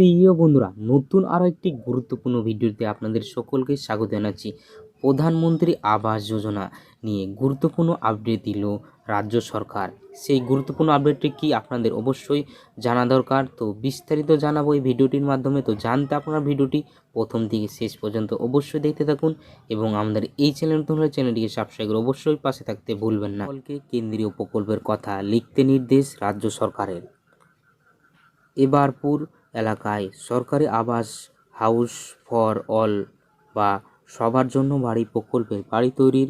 প্রিয় বন্ধুরা, নতুন আরও একটি গুরুত্বপূর্ণ ভিডিওতে আপনাদের সকলকে স্বাগত জানাচ্ছি। প্রধানমন্ত্রী আবাস যোজনা নিয়ে গুরুত্বপূর্ণ আপডেট দিল রাজ্য সরকার। সেই গুরুত্বপূর্ণ আপডেটটি কি আপনাদের অবশ্যই জানা দরকার। তো বিস্তারিত জানাব এই ভিডিওটির মাধ্যমে। তো জানতে আপনারা ভিডিওটি প্রথম থেকে শেষ পর্যন্ত অবশ্যই দেখতে থাকুন এবং আমাদের এই চ্যানেল নতুন হলে চ্যানেলটিকে সাবস্ক্রাইব করে অবশ্যই পাশে থাকতে ভুলবেন না। সকলকে কেন্দ্রীয় প্রকল্পের কথা লিখতে নির্দেশ রাজ্য সরকারের। এবারপুর এলাকায় সরকারি আবাস, হাউস ফর অল বা সবার জন্য বাড়ি প্রকল্পের বাড়ি তৈরির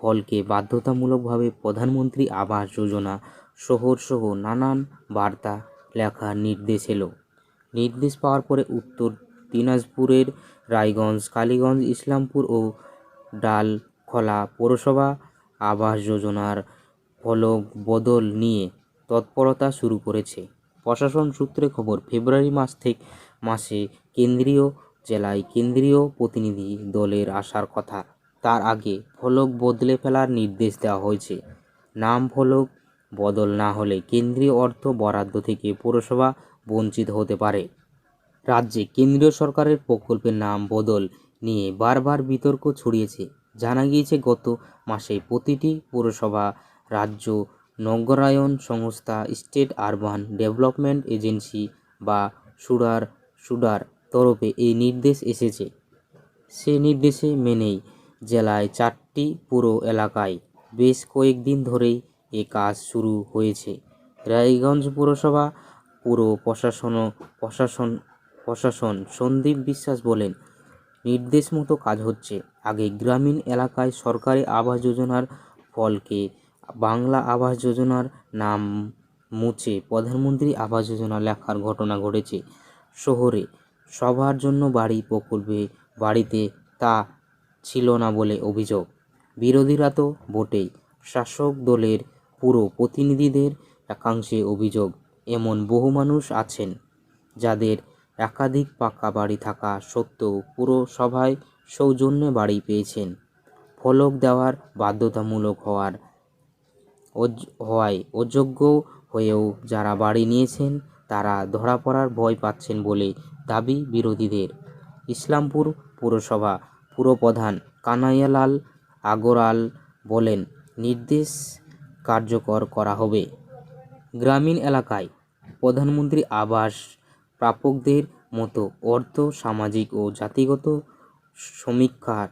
ফলকে বাধ্যতামূলকভাবে প্রধানমন্ত্রী আবাস যোজনা শহর সহ নানান বার্তা লেখার নির্দেশ এলো। নির্দেশ পাওয়ার পরে উত্তর দিনাজপুরের রায়গঞ্জ, কালীগঞ্জ, ইসলামপুর ও ডালখোলা পৌরসভা আবাস যোজনার ফলক বদল নিয়ে তৎপরতা শুরু করেছে। প্রশাসন সূত্রে খবর, ফেব্রুয়ারি মাস থেকে, মাসে কেন্দ্রীয় জেলায় কেন্দ্রীয় প্রতিনিধি দলের আসার কথা। তার আগে ফলক বদলে ফেলার নির্দেশ দেওয়া হয়েছে। নাম ফলক বদল না হলে কেন্দ্রীয় অর্থ বরাদ্দ থেকে পৌরসভা বঞ্চিত হতে পারে। রাজ্যে কেন্দ্রীয় সরকারের প্রকল্পের নাম বদল নিয়ে বারবার বিতর্ক ছড়িয়েছে। জানা গিয়েছে, গত মাসে প্রতিটি পৌরসভা, রাজ্য নগরায়ন সংস্থা স্টেট আরবান ডেভেলপমেন্ট এজেন্সি বা সুডার সুডার তরফে এই নির্দেশ এসেছে। সে নির্দেশে মেনেই জেলায় চারটি পুরো এলাকায় বেশ কয়েকদিন ধরেই এ কাজ শুরু হয়েছে। রায়গঞ্জ পুরসভা পুর প্রশাসন প্রশাসন প্রশাসন সন্দীপ বিশ্বাস বলেন নির্দেশ মতো কাজ হচ্ছে। আগে গ্রামীণ এলাকায় সরকারি আবাস যোজনার ফলকে বাংলা আবাস যোজনার নাম মুছে প্রধানমন্ত্রী আবাস যোজনা লেখার ঘটনা ঘটেছে শহরে। সবার জন্য বাড়ি প্রকল্পে বাড়িতে তা ছিল না বলে অভিযোগ। বিরোধীরা তো বটেই, শাসক দলের পুরো প্রতিনিধিদের একাংশে অভিযোগ। এমন বহু মানুষ আছেন যাদের একাধিক পাকা বাড়ি থাকা সত্ত্বেও পুরসভায় সৌজন্যে বাড়ি পেয়েছেন। ফলক দেওয়ার বাধ্যতামূলক হওয়ার হওয়ায় অযোগ্য হয়েও যারা বাড়ি নিয়েছেন, তারা ধরা পড়ার ভয় পাচ্ছেন বলে দাবি বিরোধীদের। ইসলামপুর পুরসভা পুরপ্রধান কানাইয়ালাল আগরাল বলেন, নির্দেশ কার্যকর করা হবে। গ্রামীণ এলাকায় প্রধানমন্ত্রী আবাস প্রাপকদের মতো অর্থ, সামাজিক ও জাতিগত সমীক্ষার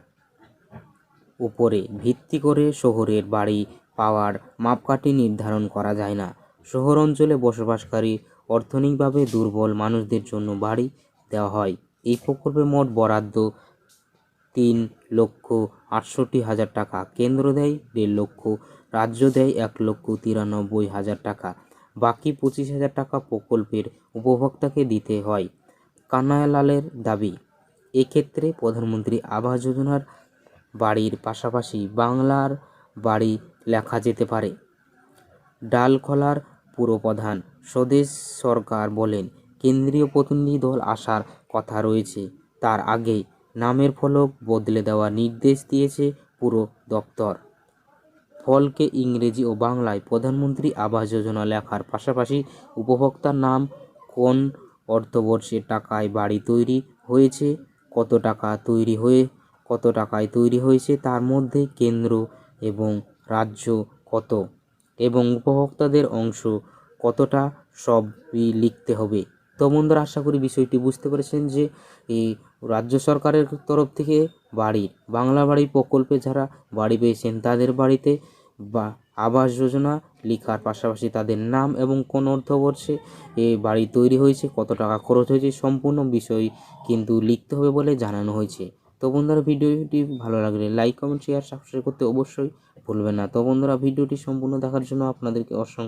উপরে ভিত্তি করে শহরের বাড়ি পাওয়ার মাপকাঠি নির্ধারণ করা যায় না। শহর অঞ্চলে বসবাসকারী অর্থনৈতিকভাবে দুর্বল মানুষদের জন্য বাড়ি দেওয়া হয়। এই প্রকল্পে মোট বরাদ্দ তিন লক্ষ আটষট্টি হাজার টাকা, কেন্দ্র দেয় দেড় লক্ষ, রাজ্য দেয় এক লক্ষ তিরানব্বই হাজার টাকা। বাকি পঁচিশ হাজার টাকা প্রকল্পের উপভোক্তাকে দিতে হয় কানায়ালালের দাবি। এক্ষেত্রে প্রধানমন্ত্রী আবাস যোজনার বাড়ির পাশাপাশি বাংলার বাড়ি লেখা যেতে পারে। ডালখোলার পুরপ্রধান স্বদেশ সরকার বলেন, কেন্দ্রীয় প্রতিনিধি দল আসার কথা রয়েছে। তার আগেই নামের ফলক বদলে দেওয়ার নির্দেশ দিয়েছে পুরো দপ্তর। ফলকে ইংরেজি ও বাংলায় প্রধানমন্ত্রী আবাস যোজনা লেখার পাশাপাশি উপভোক্তার নাম, কোন অর্থবর্ষে টাকায় বাড়ি তৈরি হয়েছে, কত টাকা তৈরি হয়ে, কত টাকায় তৈরি হয়েছে, তার মধ্যে কেন্দ্র এবং রাজ্য কত? এবং উপভোক্তাদের অংশ কতটা? সবই লিখতে হবে। তো বন্ধুরা, আশা করি বিষয়টি বুঝতে পেরেছেন যে এই রাজ্য সরকারের তরফ থেকে বাড়ি বাংলা বাড়ি প্রকল্পে যারা বাড়ি পেয়েছেন, তাদের বাড়িতে বা আবাস যোজনা লেখার পাশাপাশি তাদের নাম এবং কোন অর্থবর্ষে এ বাড়ি তৈরি হয়েছে, কত টাকা খরচ হয়েছে, সম্পূর্ণ বিষয় কিন্তু লিখতে হবে বলে জানানো হয়েছে। তো বন্ধুরা ভিডিওটি ভালো লাগলে লাইক কমেন্ট শেয়ার সাবস্ক্রাইব করতে অবশ্যই ভুলবেন না। তো বন্ধুরা, ভিডিওটি সম্পূর্ণ দেখার জন্য আপনাদেরকে অসংখ্য